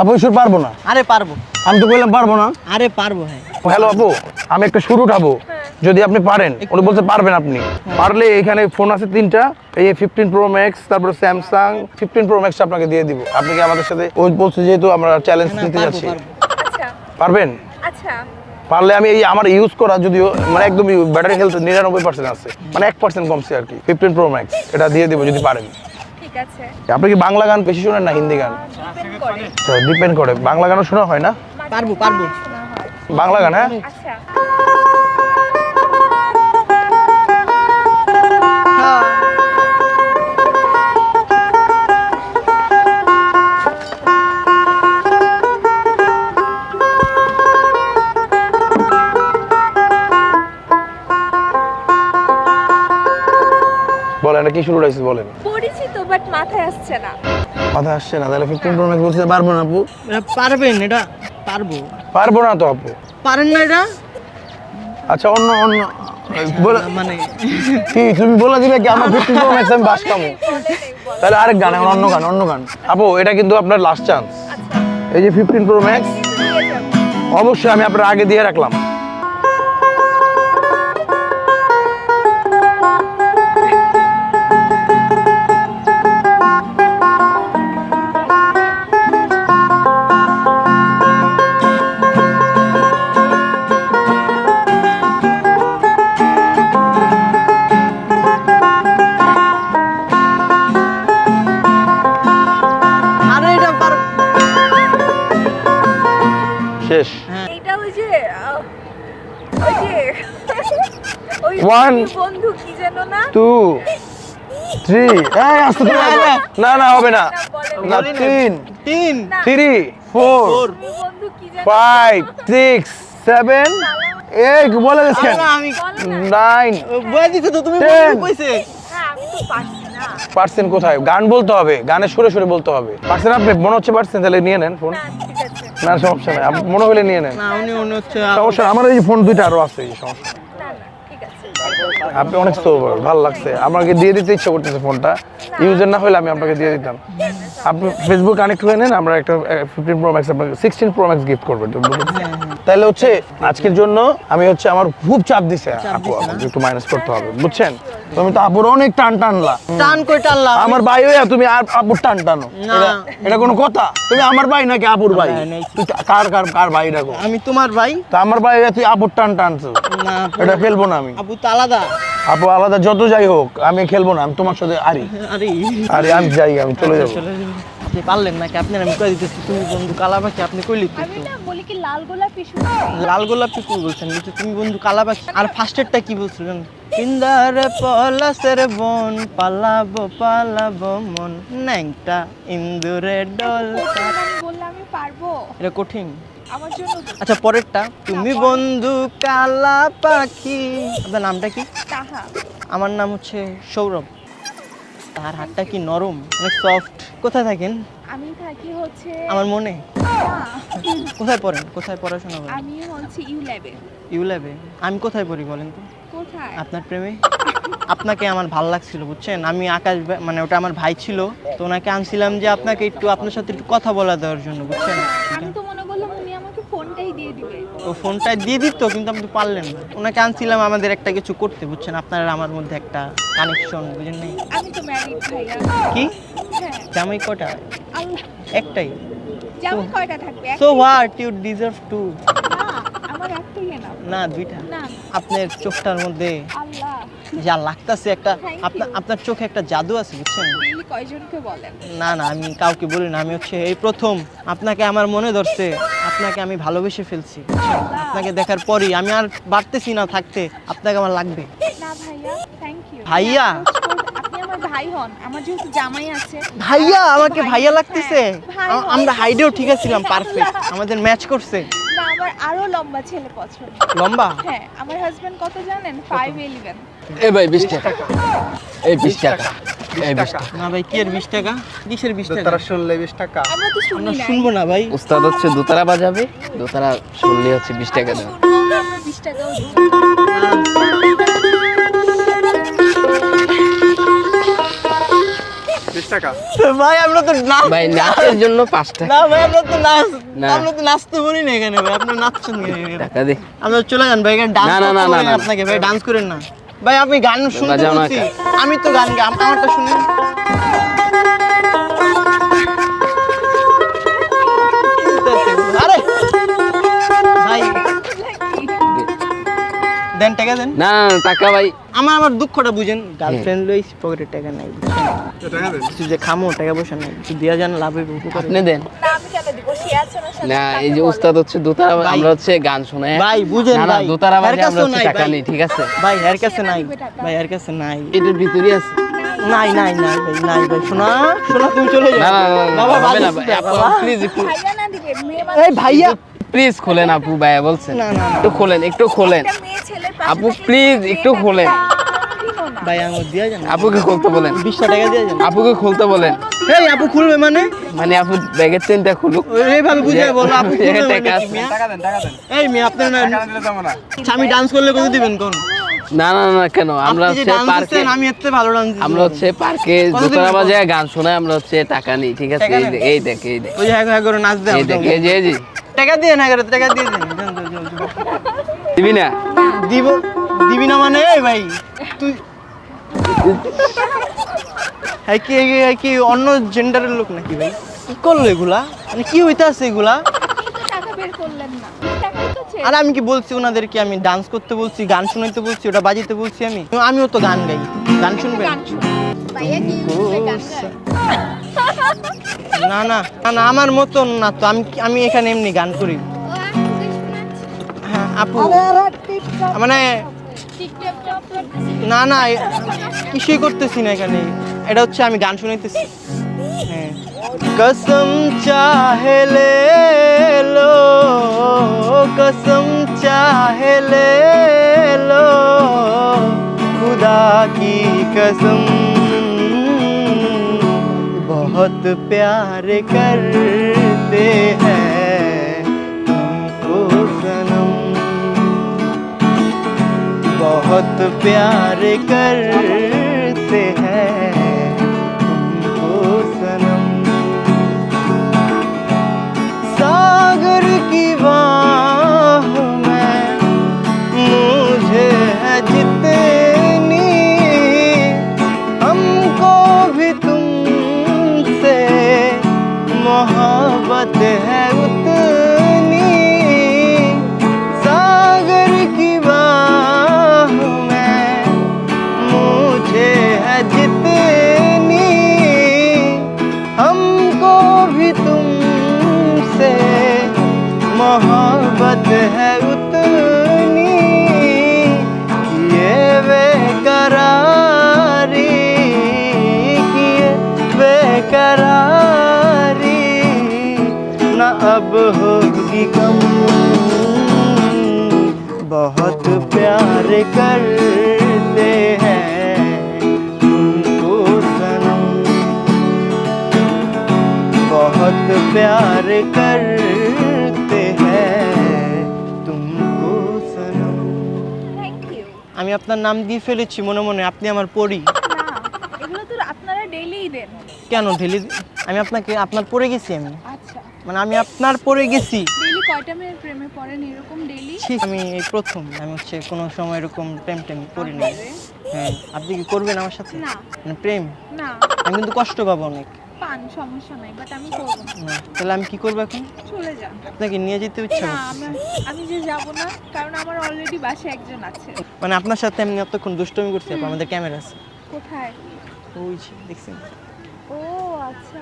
আপু শুরু পারব না? আরে পারব। আমি তো বললাম পারব না। আরে পারব হ্যাঁ। হ্যালো আপু আমি একটা শুরু উঠাবো। যদি আপনি পারেন উনি বলতে পারবেন আপনি। পারলে এখানে ফোন আছে তিনটা এই ফিফটিন প্রো ম্যাক্স তারপরে স্যামসাং ফিফটিন প্রো ম্যাক্স আপনাকে দিয়ে দিব। আপনি কি আমাদের সাথে ওই বলছে যেহেতু আমরা চ্যালেঞ্জ নিতে যাচ্ছি। আচ্ছা। পারবেন? আচ্ছা। পারলে আমি এই আমার ইউজ করা যদিও মানে একদম ব্যাটারি হেলথ নিরানব্বই পার্সেন্ট আছে। মানে এক পার্সেন্ট কমছে আর কি ফিফটিন প্রো ম্যাক্স এটা দিয়ে দিব যদি পারেন। ঠিক আছে। আপনি কি বাংলা গান বেশি শোনেন না হিন্দি গান? ডিপেন্ড করে। বাংলা গানও শোনা হয় না? পারব, পারব। বাংলা গান হ্যাঁ? আচ্ছা। বলেন এটা কি শুরু হয়েছে বলেন? পরিচিত বাট মাথায় আসছে না। মাথা আসছে না তাহলে ফিফটিন প্রো ম্যাক্স বলতে পারব না আপু? এটা পারবেন এটা পারব। পারব না তো আপু। পারেন না এটা? আচ্ছা অন্য অন্য বলে মানে কি তুমি বলে দিবে কি আমার ফিফটিন প্রো ম্যাক্স আমি বাস কামো তাহলে আরেক গান এখন অন্য গান অন্য গান। আপু এটা কিন্তু আপনার লাস্ট চান্স আচ্ছা। এই যে ফিফটিন প্রো ম্যাক্স। অবশ্যই আমি আপনার আগে দিয়ে রাখলাম। শেষ। এইটা ওই যে ওই যে ওই One. বন্ধু কি যেন না? টু থ্রি এই আসতে তুমি না না হবে না। না তিন। তিন। থ্রি ফোর তুমি বন্ধু কি যেন ফাইভ সিক্স সেভেন এই বলে দিচ্ছেন না, নাইন বয়ে দিতে তো তুমি কইছে। আমি তো পারছি না। পার্সেন্ট কোথায়? গান বলতে হবে গানের সুরে সুরে বলতে হবে। পার্সেন্ট আপনি? মনে হচ্ছে পার্সেন্ট তাহলে নিয়ে নেন ফোন। না সমস্যা নেই। মনে হলে নিয়ে নেন। না উনি উনি হচ্ছে সমস্যা আমার এই ফোন দুইটা আরও আছে এই সমস্যা। আপনি অনেক সোবার ভালো লাগছে। আমাকে দিয়ে দিতে ইচ্ছা করতেছে ফোনটা ইউজার না হলে আমি আপনাকে দিয়ে দিতাম। আপনি ফেসবুক কানেক্ট হয়ে নেন আমরা একটা ফিফটিন প্রো ম্যাক্স আপনাকে সিক্সটিন প্রো ম্যাক্স গিফট করব তাহলে হচ্ছে আজকের জন্য আমি হচ্ছে আমার খুব চাপ দিছে আপু একটু মাইনাস করতে হবে বুঝছেন? তুমি তো আপুর অনেক টান টানলা। টান কই টানলা? আমার ভাই হইয়া তুমি আর আপুর টান টানো। এটা- কোনো কথা? তুমি আমার ভাই নাকি আপুর ভাই? ভাই তুই কার কার কার ভাই রাখো আমি তোমার ভাই। তা আমার ভাই হইয়া তুই আপুর টান টানছো। না এটা খেলব না আমি। আপু তো আলাদা। আপু আলাদা যত যাই হোক আমি খেলব না আমি তোমার সাথে আরি। আরে। আরে আমি যাই আমি চলে যাব। আপনি পারলেন নাকি? আপনার আমি কয়ে দিতেছি তুমি বন্ধু কালা পাখি আপনি কইলি তো আমি না বলি কি লাল গোলাপি লাল গোলাপি কি বলছেন? বলছে তুমি বন্ধু কালা পাখি আর ফার্স্টেরটা কি বলছিলেন ইন্দার পলাশের বন পালাবো পালাবো মন। ন্যাংটা ইন্দুরে ডল। আমি পারব। এটা কঠিন। আচ্ছা পরেরটা। তুমি বন্ধু কালা পাখি। আপনার নামটা কি? আমার নাম হচ্ছে সৌরভ। তার হাতটা কি নরম? অনেক সফট কোথায় থাকেন? আমি থাকি হচ্ছে আমার মনে। কোথায় পড়েন? কোথায় পড়াশোনা করেন? আমি হচ্ছে ইউ ল্যাবে ইউ ল্যাবে আমি কোথায় পড়ি বলেন তো? কোথায়? আপনার প্রেমে? আপনাকে আমার ভালো লাগছিল বুঝছেন? আমি আকাশ মানে ওটা আমার ভাই ছিল তো ওনাকে আনছিলাম যে আপনাকে একটু আপনার সাথে একটু কথা বলা দেওয়ার জন্য বুঝছেন? আমি তো মনে ফোনটাই দিয়ে দিবে। তো ফোনটা দিয়ে দিত কিন্তু আপনি পারলেন না। ওনাকে আনছিলাম আমাদের একটা কিছু করতে বুঝছেন? আপনার আমার মধ্যে একটা কানেকশন বুঝেন নাই? আমি তো ম্যারিড ভাইয়া কি? হ্যাঁ। জামাই কটা একটাই। যেমন কয়টা থাকবে? So what you deserve to না আমার একটাই না না দুইটা? আপনার চোখটার মধ্যে আল্লাহ। যা লাগতাছে একটা আপনার আপনার চোখে একটা জাদু আছে বুঝছেন? কয়জনকে বলেন? না না আমি কাউকে বলি না আমি হচ্ছে এই প্রথম। আপনাকে আমার মনে ধরছে আপনাকে আমি ভালোবেসে ফেলছি। আপনাকে দেখার পরই আমি আর বাড়তেছি না থাকতে আপনাকে আমার লাগবে। না ভাইয়া থ্যাংক ইউ ভাইয়া? ভাই হন আমার যেহেতু জামাই আছে। ভাইয়া আমাকে ভাইয়া লাগতেছে? হয়। আমরা হাইডেও ঠিক আছিলাম পারফেক্ট আমাদের ম্যাচ করছে। আরও লম্বা ছেলে পছন্দ। লম্বা? হ্যাঁ আমার হাজবেন্ড কত জানেন? এ ভাই বিশ টাকা। এই বিশ টাকা। এই বিশ টাকা। না ভাই কি এর টাকা? কিসের টাকা? তারা শুনলে বিশ টাকা। আমরা তো শুনি আমরা শুনব না ভাই। উস্তাদ হচ্ছে দোতারা বাজাবে। দোতারা শুনলে হচ্ছে বিশ টাকা আমরা টাকাও টাকা। ভাই আমরা তো নাচ ভাই নাচের জন্য টাকা। না ভাই আমরা তো নাচ আমরা তো নাচতে বলি না এখানে ভাই আপনি নাচছেন কেন টাকা দে। আমরা চলে যান ভাই এখানে ডান্স না, না, না, না, না। আপনাকে ভাই ডান্স করেন না। ভাই আপনি গান শুনতে না আমি তো গান গা- আম- আমারটা শুনুন ভাই। দেন টাকা দেন। না না, না, টাকা ভাই। আমার আমার দুঃখটা বুঝেন গার্লফ্রেন্ড লইস পকেটে টাকা নাই বুঝছেন? টাকা দেন। কিছু যে খামো টাকা পয়সা নাই কিছু দিয়া যান লাভ হইব উপকার আপনি দেন। না আমি কেন দিব সে আছে না সাথে না এই যে। উস্তাদ হচ্ছে দোতারা আমরা হচ্ছে গান শোনাই ভাই বুঝেন না দোতারা বাজে আমরা হচ্ছে নাই, টাকা ভাই। নেই ঠিক আছে? ভাই এর কাছে নাই ভাই এর কাছে নাই। এটার ভিতরেই আছে? নাই নাই নাই ভাই নাই ভাই শোনা শোনা তুমি চলে না যাও না না, না বাবা না বাবা। প্লিজ এই ভাইয়া প্লিজ খোলেন আপু ভাইয়া বলছেন। না, না, না। একটু খোলেন একটু খোলেন। আপু, মেয়েটা একটু খোলেন। না। ভাই দিয়া যান আপুকে খুলতে বলেন। বিশটা টাকা দিয়া যান আপুকে খুলতে বলেন। এই আপু খুলবে মানে? মানে আপু ব্যাগের চেনটা খুলুক। এইভাবে বুঝে বলো আপু খুলবে মানে? টাকা দেন টাকা দেন। এই মেয়ে আপনার না টাকা না দিলে যাব না আমি ডান্স করলে কত দিবেন কোন? না না না কেন? আমরা হচ্ছে পার্কে আমি ভালো ডান্স আমরা হচ্ছে পার্কে বাজে গান শোনাই আমরা হচ্ছে টাকা নিই ঠিক আছে? এই দেখ এই দেখ ওই হ্যাঁ হ্যাঁ করে নাচ দেন এই দেখ এই যে এই টাকা দিয়ে না করে টাকা দিয়ে দেন। দিবি না? দিব, দিবি না মানে? এই ভাই, তুই হ্যাঁ কি, এই কি অন্য জেন্ডারের লোক নাকি ভাই? কি করল এগুলা? মানে কি হইতে আছে এগুলা? আর আমি কি বলছি ওনাদেরকে? আমি ডান্স করতে বলছি, গান শোনাইতে বলছি, ওটা বাজাতে বলছি আমি। আমিও তো গান গাই। গান শুনবেন? না না না আমার মতন না তো। আমি আমি এখানে এমনি গান করি। আপু মানে টিকটকে upload দিছি। না না এ- কিছুই করতেছি না এখানে এটা হচ্ছে আমি গান শুনাইতেছি হ্যাঁ কসম চাহে লে লো কসম চাহে লে লো खुदा की कसम बहुत प्यार करते हैं बहुत प्यार करते हैं। होगी कम बहुत प्यार करते हैं तुमको सनम बहुत प्यार करते हैं तुमको सनम Thank you. আমি আপনার নাম দিয়ে ফেলেছি মনে মনে আপনি আমার পড়ি না, এগুলো তো আপনারা ডেইলিই দেন কেন ঢেলি আমি আপনাকে আপনার পড়ে গেছি আমি আচ্ছা মানে আমি আপনার পড়ে গেছি ডেইলি কয়টা মেয়ের প্রেমে পড়েন এরকম ডেইলি আমি এই প্রথম। আমি হচ্ছে কোনো সময় এরকম প্রেম টেম করিনি। হ্যাঁ আপনি কি করবেন আমার সাথে? না। মানে প্রেম? না। আমি কিন্তু কষ্ট পাবো অনেক। পান সমস্যা নাই বাট আমি করব। না না তাহলে আমি কি করব এখন? চলে যান। আপনাকে নিয়ে যেতে ইচ্ছা না আমি যে যাব না কারণ আমার অলরেডি বাসায় একজন আছে। মানে আপনার সাথে আমি এতক্ষণ দুষ্টমি করছি আমাদের ক্যামেরা আছে। কোথায়? ওই যে, দেখছেন? ও আচ্ছা।